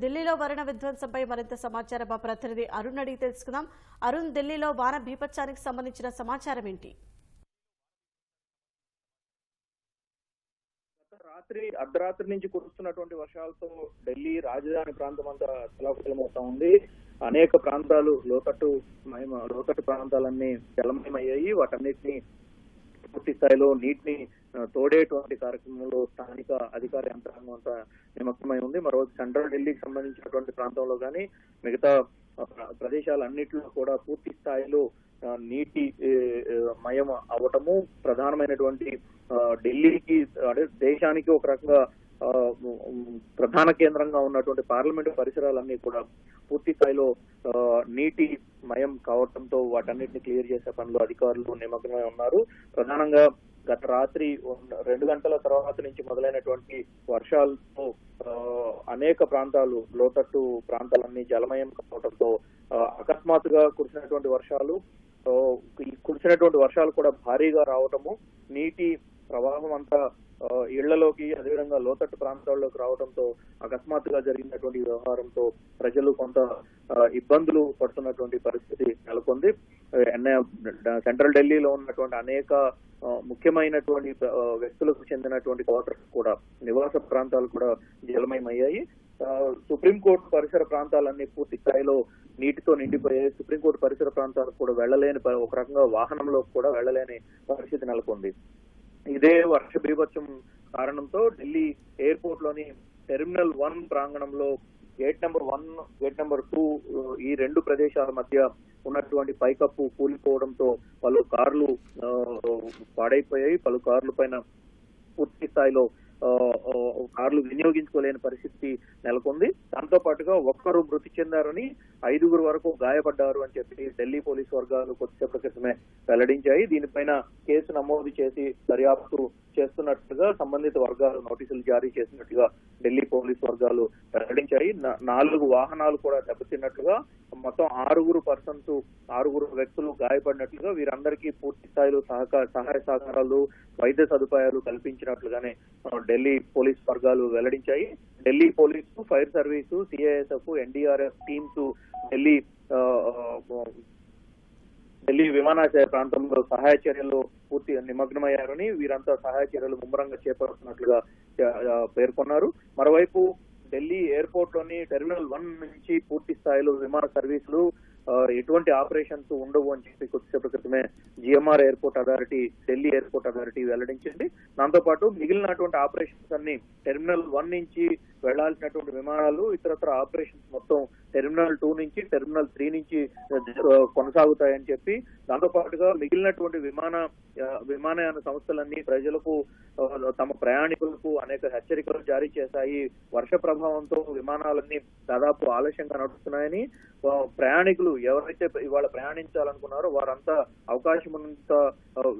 ఢిల్లీలో వరుణ విధ్వంసంపై మరింత సమాచారం మా ప్రతినిధి అరుణ్ అడిగి తెలుసుకుందాం. అరుణ్ ఢిల్లీలో వాన బీభత్సానికి సంబంధించిన సమాచారం ఏంటి? రాత్రి అర్ధరాత్రి నుంచి కురుస్తున్నటువంటి వర్షాలతో ఢిల్లీ రాజధాని ప్రాంతం అంతా తలపులమవుతా ఉంది. అనేక ప్రాంతాలు లోతట్టు లోతట్టు ప్రాంతాలన్నీ జలమయమయ్యాయి వాటన్నిటిని పూర్తి స్థాయిలో నీటిని తోడేటువంటి కార్యక్రమంలో స్థానిక అధికార యంత్రాంగం అంతా నిమగ్నమై ఉంది. మరో సెంట్రల్ ఢిల్లీకి సంబంధించినటువంటి ప్రాంతంలో కానీ మిగతా ప్రదేశాలన్నింటిలో కూడా పూర్తి స్థాయిలో నీటి మయం అవటము ప్రధానమైనటువంటి ఢిల్లీకి అంటే దేశానికి ఒక రకంగా ప్రధాన కేంద్రంగా ఉన్నటువంటి పార్లమెంటు పరిసరాలన్నీ కూడా పూర్తి స్థాయిలో నీటి మయం కావటంతో వాటన్నిటిని క్లియర్ చేసే పనిలో అధికారులు నిమగ్నమై ఉన్నారు. ప్రధానంగా గత రాత్రి రెండు గంటల తర్వాత నుంచి మొదలైనటువంటి వర్షాలతో అనేక ప్రాంతాలు లోతట్టు ప్రాంతాలన్నీ జలమయం కావడంతో అకస్మాత్తుగా కురిసినటువంటి వర్షాలు కురిసినటువంటి వర్షాలు కూడా భారీగా రావటము నీటి ప్రవాహం అంతా ఇళ్ళలోకి అదేవిధంగా లోతట్టు ప్రాంతాల్లోకి రావడంతో అకస్మాత్తుగా జరిగినటువంటి వ్యవహారంతో ప్రజలు కొంత ఇబ్బందులు పడుతున్నటువంటి పరిస్థితి నెలకొంది. సెంట్రల్ ఢిల్లీలో ఉన్నటువంటి అనేక ముఖ్యమైనటువంటి వ్యక్తులకు చెందినటువంటి క్వార్టర్స్ కూడా నివాస ప్రాంతాలు కూడా జలమయమయ్యాయి. సుప్రీంకోర్టు పరిసర ప్రాంతాలన్నీ పూర్తి స్థాయిలో నీటితో నిండిపోయాయి. సుప్రీంకోర్టు పరిసర ప్రాంతాలకు కూడా వెళ్ళలేని ఒక రకంగా వాహనంలో కూడా వెళ్ళలేని పరిస్థితి నెలకొంది. ఇదే వర్ష బీభత్సం కారణంతో ఢిల్లీ ఎయిర్పోర్ట్లోని టెర్మినల్ వన్ ప్రాంగణంలో gate number one gate number two ఈ రెండు ప్రదేశాల మధ్య ఉన్నటువంటి పైకప్పు కూలిపోవడంతో పలు కార్లు పాడైపోయాయి. పలు కార్ల పైన పూర్తి స్థాయిలో కార్లు వినియోగించుకోలేని పరిస్థితి నెలకొంది. దాంతో పాటుగా ఒక్కరు మృతి చెందారని ఐదుగురు వరకు గాయపడ్డారు అని చెప్పి ఢిల్లీ పోలీస్ వర్గాలు కొద్దిసేపటి క్రితమే వెల్లడించాయి. దీనిపైన కేసు నమోదు చేసి దర్యాప్తు చేస్తున్నట్టుగా సంబంధిత వర్గాలు నోటీసులు జారీ చేసినట్టుగా ఢిల్లీ పోలీస్ వర్గాలు వెల్లడించాయి. నాలుగు వాహనాలు కూడా దెబ్బతిన్నట్లుగా మొత్తం ఆరుగురు పర్సన్స్ ఆరుగురు వ్యక్తులు గాయపడినట్లుగా వీరందరికీ పూర్తి స్థాయిలో సహకార సహాయ సహకారాలు వైద్య సదుపాయాలు కల్పించినట్లుగానే ఢిల్లీ పోలీస్ వర్గాలు వెల్లడించాయి. Delhi police fire service CISF NDRF teams Delhi Delhi విమానాశ్రయ ప్రాంతంలో సహాయ చర్యలు పూర్తి నిమగ్నమయ్యారని వీరంతా సహాయ చర్యలు ముమ్మరంగా చేపడుతున్నట్లుగా పేర్కొన్నారు. మరోవైపు ఢిల్లీ ఎయిర్పోర్ట్లోని టెర్మినల్ వన్ నుంచి పూర్తి స్థాయిలో విమాన సర్వీసులు ఎటువంటి ఆపరేషన్స్ ఉండవు అని చెప్పి కొద్దిసేపటి క్రితమే GMR airport authority Delhi airport authority వెల్లడించింది. దాంతో పాటు మిగిలినటువంటి ఆపరేషన్స్ అన్ని టెర్మినల్ వన్ నుంచి వెళ్ళాల్సినటువంటి విమానాలు ఇతరత్ర ఆపరేషన్స్ మొత్తం టెర్మినల్ టూ నుంచి టెర్మినల్ త్రీ నుంచి కొనసాగుతాయని చెప్పి దాంతో పాటుగా మిగిలినటువంటి విమాన విమానయాన సంస్థలన్నీ ప్రజలకు తమ ప్రయాణికులకు అనేక హెచ్చరికలు జారీ చేశాయి. వర్ష ప్రభావంతో విమానాలన్నీ దాదాపు ఆలస్యంగా నడుస్తున్నాయని ప్రయాణికులు ఎవరైతే ఇవాళ ప్రయాణించాలనుకున్నారో వారంతా అవకాశం ఉన్నంత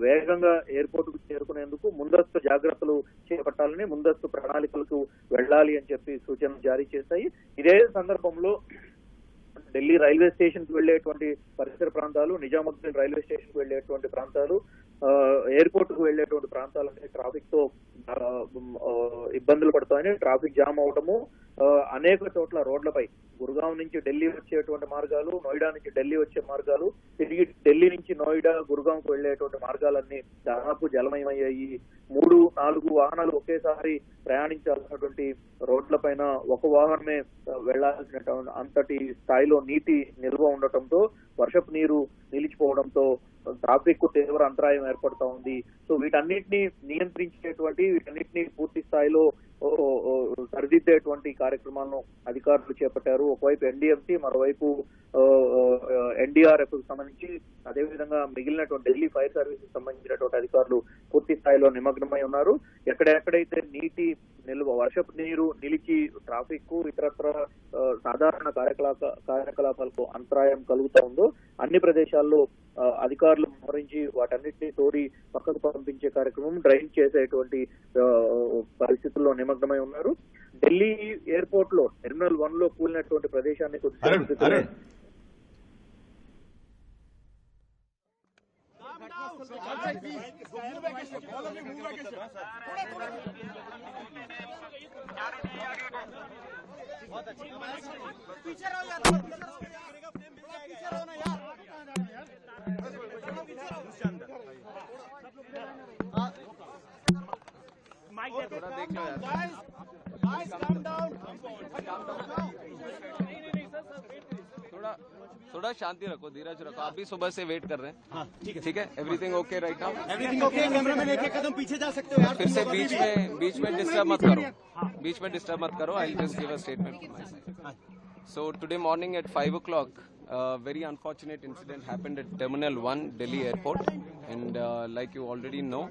వేగంగా ఎయిర్పోర్ట్కు చేరుకునేందుకు ముందస్తు జాగ్రత్తలు చేపట్టాలని ముందస్తు ప్రణాళికలకు వెళ్ళాలి అని చెప్పి సూచనలు జారీ చేశాయి. ఇదే సందర్భంలో ఢిల్లీ రైల్వే స్టేషన్కు వెళ్ళేటువంటి పరిసర ప్రాంతాలు నిజాముద్దీన్ రైల్వే స్టేషన్కు వెళ్ళేటువంటి ప్రాంతాలు ఎయిర్పోర్ట్కు వెళ్ళేటువంటి ప్రాంతాలన్నీ ట్రాఫిక్తో ఇబ్బందులు పడతాయని ట్రాఫిక్ జామ్ అవటము అనేక చోట్ల రోడ్లపై గురుగాం నుంచి ఢిల్లీ వచ్చేటువంటి మార్గాలు నోయిడా నుంచి ఢిల్లీ వచ్చే మార్గాలు తిరిగి ఢిల్లీ నుంచి నోయిడా గురుగాంకు వెళ్ళేటువంటి మార్గాలన్నీ దాదాపు జలమయమయ్యాయి. మూడు నాలుగు వాహనాలు ఒకేసారి ప్రయాణించాల్సినటువంటి రోడ్ల పైన ఒక వాహనమే వెళ్ళాల్సిన అంతటి స్థాయిలో నీటి నిల్వ ఉండటంతో వర్షపు నీరు నిలిచిపోవడంతో ట్రాఫిక్కు తీవ్ర అంతరాయం ఏర్పడతా ఉంది. సో వీటన్నిటిని నియంత్రించేటువంటి వీటన్నిటిని పూర్తి స్థాయిలో సరిదిద్దేటువంటి కార్యక్రమాలను అధికారులు చేపట్టారు. ఒకవైపు ఎన్డీఎంసీ మరోవైపు ఎన్డీఆర్ఎఫ్కు సంబంధించి అదేవిధంగా మిగిలినటువంటి ఢిల్లీ ఫైర్ సర్వీసెస్ సంబంధించినటువంటి అధికారులు పూర్తి స్థాయిలో నిమగ్నమై ఉన్నారు. ఎక్కడెక్కడైతే నీటి నిల్వ వర్షపు నీరు నిలిచి ట్రాఫిక్ ఇతరత్ర సాధారణ కార్యకలాప కార్యకలాపాలకు అంతరాయం కలుగుతా ఉందో అన్ని ప్రదేశాల్లో అధికారులు మోహరించి వాటన్నిటిని తోడి పక్కకు పంపించే కార్యక్రమం డ్రైన్ చేసేటువంటి పరిస్థితుల్లో నిమగ్నమై ఉన్నారు. ఢిల్లీ ఎయిర్పోర్ట్లో టెర్మినల్ వన్లో కూలినటువంటి ప్రదేశాన్ని అరుణ్ थोड़ा थोड़ा शांति रखो धीरज रखो आप भी सुबह से वेट कर रहे हैं ठीक है ठीक है everything okay right now everything okay camera एक एक कदम पीछे जा सकते हो यार फिर से बीच में बीच में डिस्टर्ब मत करो बीच में डिस्टर्ब मत करो I just give a statement So today morning at 5 o'clock, a very unfortunate incident happened at Terminal 1, Delhi Airport. And uh, like you already know,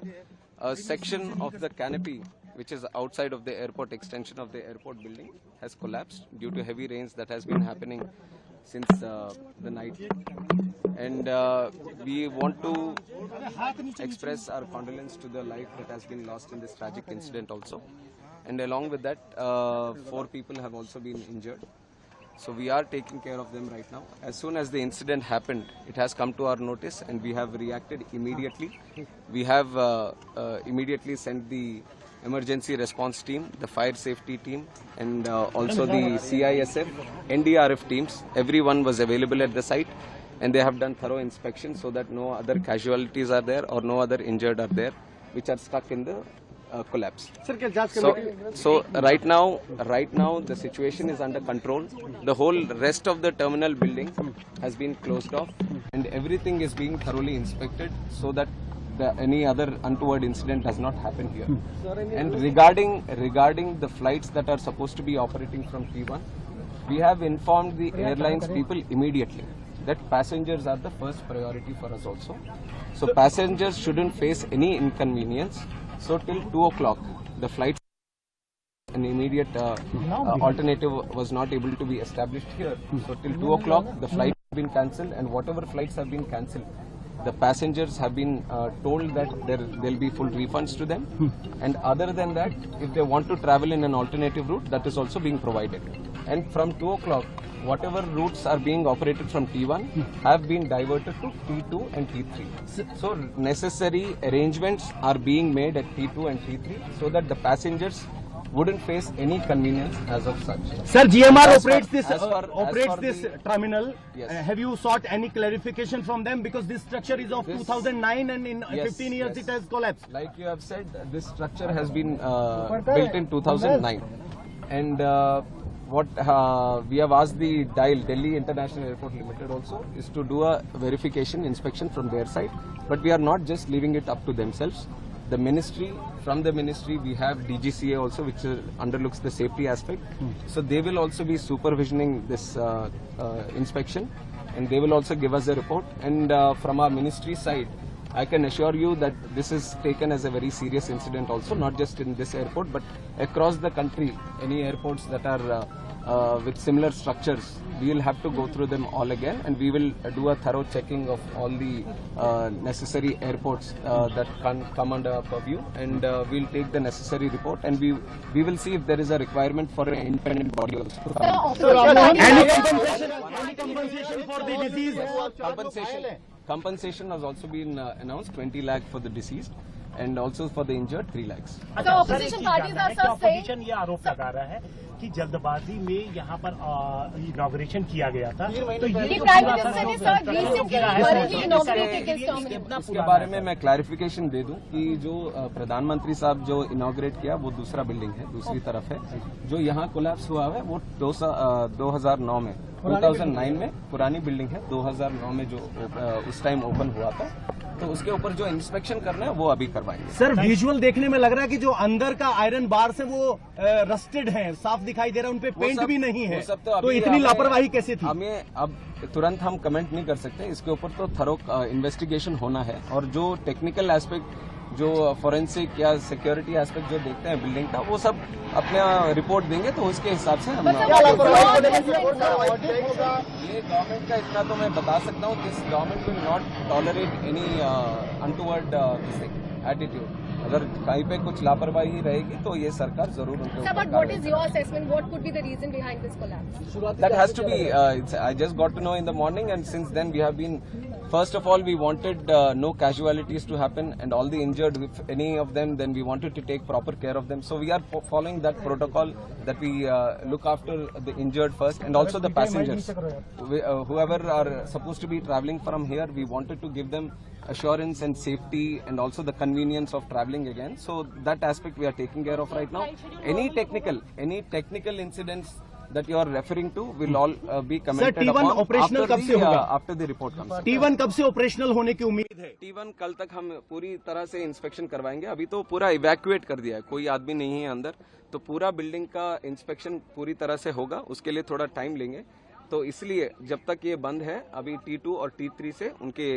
a section of the canopy, which is outside of the airport extension of the airport building, has collapsed due to heavy rains that has been happening since uh, the night. And uh, we want to express our condolence to the life that has been lost in this tragic incident also. And along with that, uh, four people have also been injured. So we are taking care of them right now. As soon as the incident happened, it has come to our notice and we have reacted immediately. We have uh, uh, immediately sent the emergency response team, the fire safety team, and uh, also the CISF, NDRF teams. Everyone was available at the site and they have done thorough inspection so that no other casualties are there or no other injured are there which are stuck in the uh, collapse. So, so right now, right now the situation is under control. The whole rest of the terminal building has been closed off, and everything is being thoroughly inspected so that the, any other untoward incident does not happen here. And regarding regarding the flights that are supposed to be operating from P1, we have informed the airlines people immediately that passengers are the first priority for us also. So passengers shouldn't face any inconvenience. So till 2 o'clock, the flight an immediate uh, uh, alternative was not able to be established here. So till 2 o'clock, the flight has been cancelled and whatever flights have been cancelled, the passengers have been uh, told that there will be full refunds to them. And other than that, if they want to travel in an alternative route, that is also being provided and from 2 o'clock whatever routes are being operated from T1 have been diverted to T2 and T3. So necessary arrangements are being made at T2 and T3 so that the passengers wouldn't face any convenience as of such. Sir, GMR as operates this uh, this the, terminal. Yes. Uh, have you sought any clarification from them because this structure is of this, 2009 and in uh, yes, 15 years yes. it has collapsed. Like you have said, this structure has been uh, built in 2009, and. Uh, what uh, we have asked the DIAL, Delhi International Airport Limited also, is to do a verification inspection from their side. But we are not just leaving it up to themselves. The ministry, from the ministry, we have DGCA also, which uh, underlooks the safety aspect. So they will also be supervisioning this uh, uh, inspection and they will also give us a report. And uh, from our ministry side, I can assure you that this is taken as a very serious incident also, not just in this airport, but across the country, any airports that are uh, uh, with similar structures, we will have to go through them all again and we will uh, do a thorough checking of all the uh, necessary airports uh, that can come under our purview and uh, we'll take the necessary report and we we will see if there is a requirement for an independent body also. Any compensation, any compensation for the disease? compensation compensation has also been uh, announced 20 lakh for the deceased and also for the injured 3 lakhs So opposition parties are sir saying opposition ये आरोप लगा रहा है कि जल्दबाजी में यहाँ पर इनॉग्रेशन किया गया था तो ये ने इसके बारे में मैं क्लैरिफिकेशन दे दूँ कि जो प्रधानमंत्री साहब जो इनॉग्रेट किया वो दूसरा बिल्डिंग है दूसरी तरफ़ है जो यहाँ कोलैप्स हुआ है वो दो अ, 2009 में 2009 में पुरानी बिल्डिंग है 2009 में जो अ, उस टाइम ओपन हुआ था तो उसके ऊपर जो इंस्पेक्शन करना है वो अभी करवाएँगे। सर विजुअल देखने में लग रहा है कि जो अंदर का आयरन बार से वो रस्टेड है साफ़ दिखाई दे रहा है उनपे पेंट सब- भी नहीं है। सब तो, तो इतनी लापरवाही कैसे थी? हमें अब तुरंत हम कमेंट नहीं कर सकते। इसके ऊपर तो थरो इन्वेस्टिगेशन होना है। और जो टेक्निकल एस्पेक्ट जो फॉरेंसिक या सिक्योरिटी एस्पेक्ट जो देखते हैं बिल्डिंग का वो सब अपना रिपोर्ट देंगे तो उसके हिसाब से हम ये गवर्नमेंट का इतना तो मैं बता सकता हूँ this government will not tolerate any untoward attitude अगर कहीं पे कुछ लापरवाही रहेगी तो ये सरकार ज़रूर उनके ऊपर but what कार्रवाई is your assessment? What could be the reason behind this collapse? That has to be. It's, I just got to know in the morning, and since then we have been First of all, we wanted uh, no casualties to happen, and all the injured, if any of them, then we wanted to take proper care of them. So we are following that protocol that we uh, look after the injured first, and also the passengers. We, uh, whoever are supposed to be traveling from here, we wanted to give them assurance and safety, and also the convenience of traveling again. So that aspect we are taking care of right now. Any technical, any technical incidents. That you are referring to will all uh, be commented T1 upon operational कब से होगा? uh, after the report comes. T one कब से operational होने की उम्मीद है? T one कल तक हम पूरी तरह से इंस्पेक्शन करवाएँगे। अभी तो पूरा इवैक्यूएट कर दिया है। कोई आदमी नहीं है अंदर। तो पूरा बिल्डिंग का इंस्पेक्शन पूरी तरह से होगा। उसके लिए थोड़ा टाइम लेंगे। तो इसलिए जब तक ये बंद है अभी टी टू और टी थ्री से उनके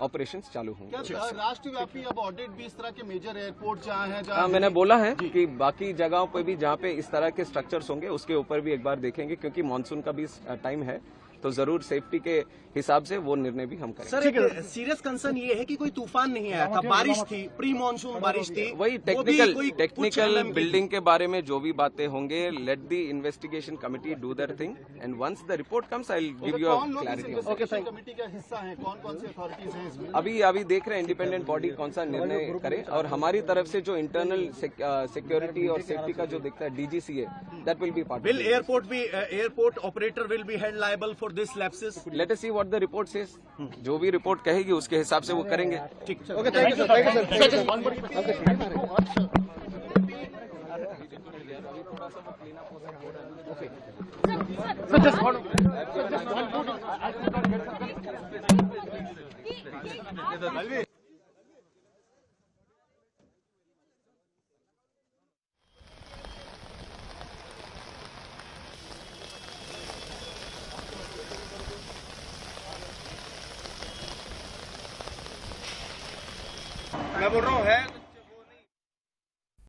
ऑपरेशन चालू होंगे। राष्ट्रव्यापी अब ऑडिट भी इस तरह के मेजर एयरपोर्ट जहाँ है हाँ, जहाँ मैंने बोला है कि बाकी जगहों पर भी जहाँ पे इस तरह के स्ट्रक्चर्स होंगे उसके ऊपर भी एक बार देखेंगे क्योंकि मानसून का भी टाइम है। तो ज़रूर सेफ्टी के हिसाब से वो निर्णय भी हम करेंगे। सर एक सीरियस कंसर्न ये है कि कोई तूफ़ान नहीं आया था बारिश थी प्री मानसून बारिश थी वही टेक्निकल टेक्निकल बिल्डिंग के बारे में जो भी बातें होंगे let the investigation committee do their thing and once the report comes I give you clarity committee का हिस्सा हैं? कौन कौन सी अथॉरिटीज हैं अभी अभी देख रहे हैं इंडिपेंडेंट बॉडी कौन सा निर्णय करे और हमारी तरफ़ से जो इंटरनल सिक्योरिटी और सेफ्टी का जो दिखता है DGCA that will be part will airport भी airport operator will be held liable for for this lapses let see what the report says जो भी रिपोर्ट कहेगी उसके हिसाब से वो करेंगे थैंक यू